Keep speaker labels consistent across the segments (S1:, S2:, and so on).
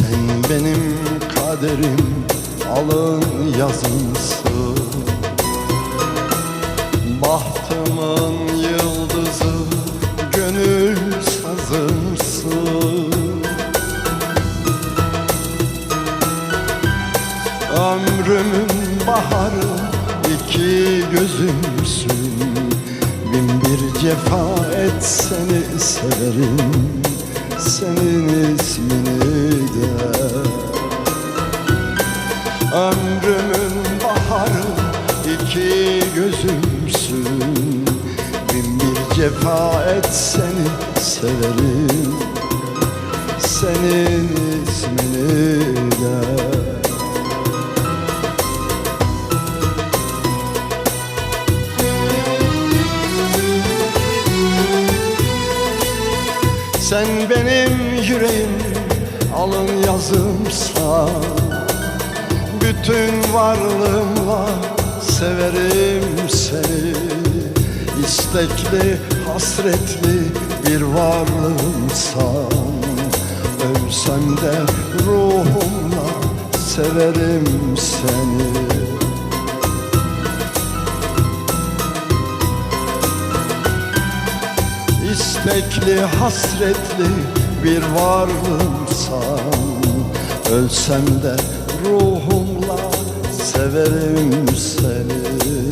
S1: Benim kaderim alın yazımsın Bahtımın yıldızı gönül sazımsın Ömrümün baharı iki gözümsün. Bin bir cefa et seni severim Senin ismini de Ömrümün baharı iki gözümsün. Bin bir cefa et seni severim. Senin ismini Sen benim yüreğim alın yazımsa Bütün varlığımla severim seni. İstekli hasretli bir varlığımsan Ölsem de ruhumla severim seni İstekli hasretli bir varlığımsan Ölsem de ruhumla severim seni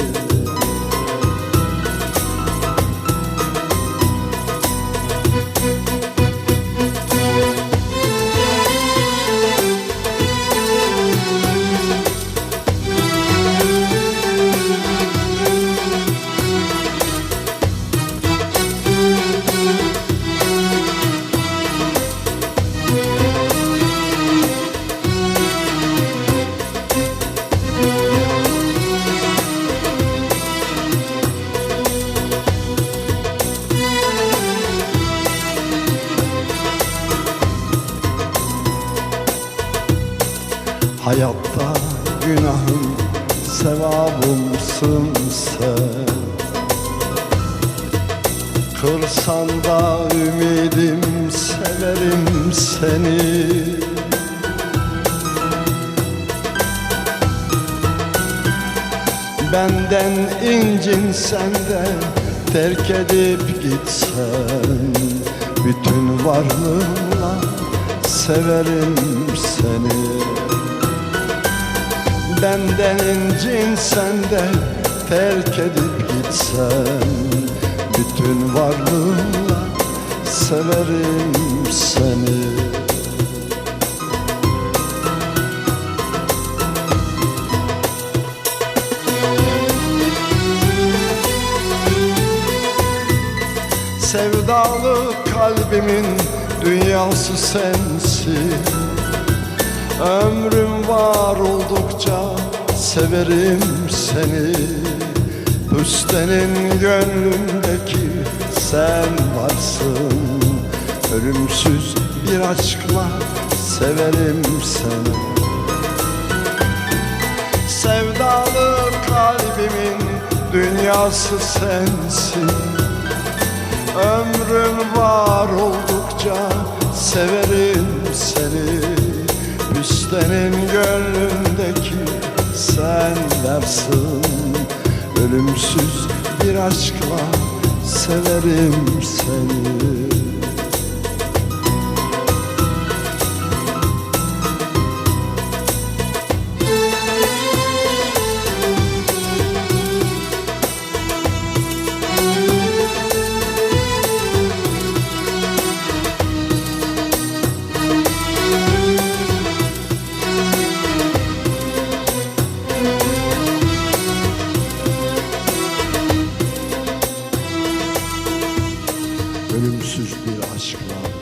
S1: Hayatta günahım sevabımsın sen Kırsan da ümidim severim seni. Benden incinsen de terk edip gitsen. Bütün varlığımla severim seni Benden incinsen de terk edip gitsen. Bütün varlığımla severim seni. Sevdalı kalbimin dünyası sensin Ömrüm var oldukça severim seni. Üstenin gönlümdeki sen varsın. Ölümsüz bir aşkla severim seni. Sevdalı kalbimin dünyası sensin. Ömrüm var oldukça severim Üstenin gönlündeki sen varsın. Ölümsüz bir aşkla severim seni Ölümsüz bir aşkla